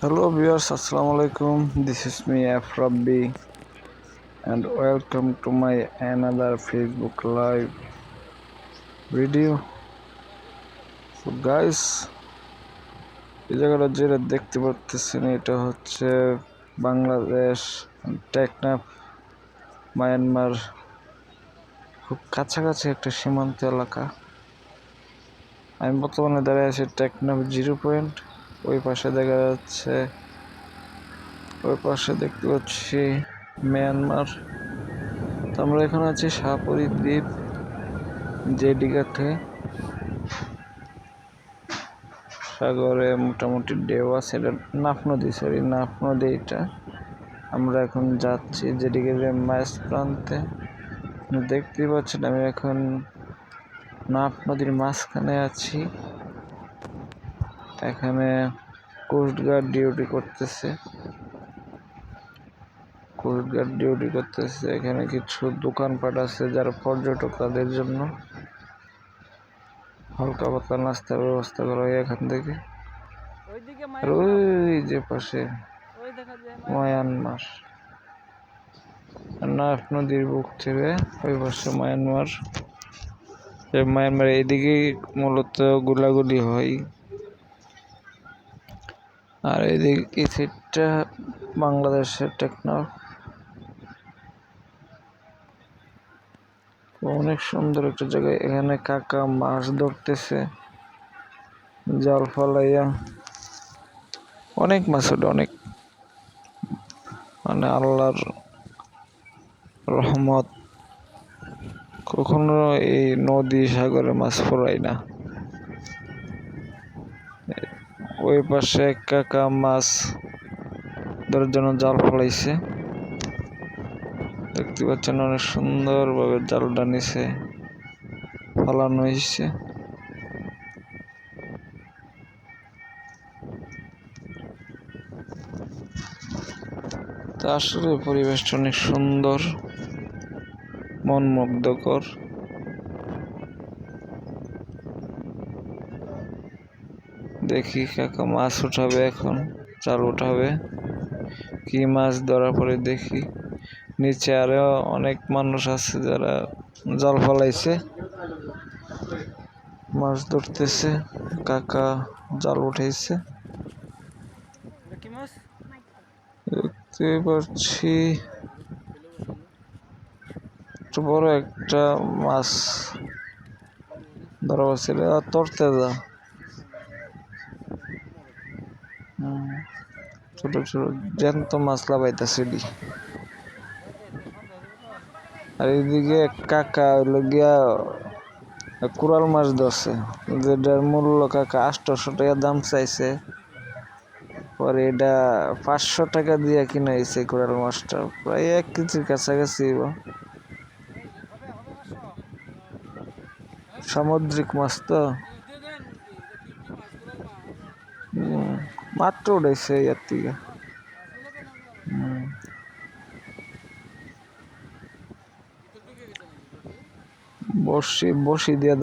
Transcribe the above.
Hello viewers, Assalamu alaikum. This is me F Rabbi and welcome to my another Facebook live video. So guys, এই জায়গাটা যেটা দেখতে পাচ্ছেন এটা হচ্ছে বাংলাদেশ টেকনাফ মায়ানমার খুব কাছাকাছি একটা সীমান্ত এলাকা আমি বর্তমানে দাঁড়িয়ে আছি টেকনাফ জিরো পয়েন্ট ওই পাশে দেখা যাচ্ছে, ওই পাশে দেখতে পাচ্ছি মিয়ানমার। আমরা এখানে আছি শাহপুরি দ্বীপ জেডিঘাটে সাগরে মোটামুটি ঢেউ আছে, এটা নাফ নদী সরি নাফ নদী এটা। আমরা এখন যাচ্ছি জেডিঘাটের মাছ প্রান্তে। দেখতেই পাচ্ছেন, আমি এখন নাফ নদীর মাঝখানে আছি। এখানে কোস্টগার্ড ডিউটি করতেছে। কোস্টগার্ড ডিউটি করতেছে। এখানে কিছু দোকানপাট আছে যারা পর্যটক তাদের জন্য। হালকা পাতলা নাস্তার ব্যবস্থা করা হয় এখান থেকে। আর ওই যে পাশে মায়ানমার। নাফ নদীর বুক থেকে ওই পাশে মায়ানমার। মায়ানমার এইদিকে মূলত গোলাগুলি হয়। আর এদিক এই সাইডটা বাংলাদেশের টেকনাফ অনেক সুন্দর একটা জায়গায় এখানে কাকা মাছ ধরতেছে, জাল ফালাইয়া। অনেক মাছ ওটা অনেক। মানে আল্লাহর রহমত। কখনো এই নদী সাগরে মাছ পড়ায় না। ওই পাশে এক কাকা মাছ ধরার জন্য জাল ফলাইছে। দেখতে পাচ্ছেন অনেক সুন্দরভাবে জালটা নিচে ফলানো হয়েছে আসলে পরিবেশটা অনেক সুন্দর, মনমুগ্ধকর। দেখি কাকা মাছ উঠাবে এখন জাল উঠাবে। কি মাছ ধরা পরে দেখি নিচে আরও অনেক মানুষ আছে যারা জাল ফলাইছে। মাছ ধরতেছে কাকা জাল উঠাইছে। দেখতে পাচ্ছি একটু বড় একটা মাছ ধরা পড়ছিল আর তরতে যা ছোট ছোট, জ্যান্ত মাছ লাগাইতেছে ডি আর এইদিকে কাকা হইল গিয়া কুড়াল মাছ ধরছে, যেটার মূল্য কাকা আটশোশো টাকা দাম চাইছে। পরে এটা পাঁচশো টাকা দিয়ে কিনা হয়েছে কোরাল মাছটা, প্রায় এক কেজির কাছাকাছি। সামুদ্রিক মাছ তো। মাত্র উঠেছে ইয়ার থেকে। বসি বসি দিয়ে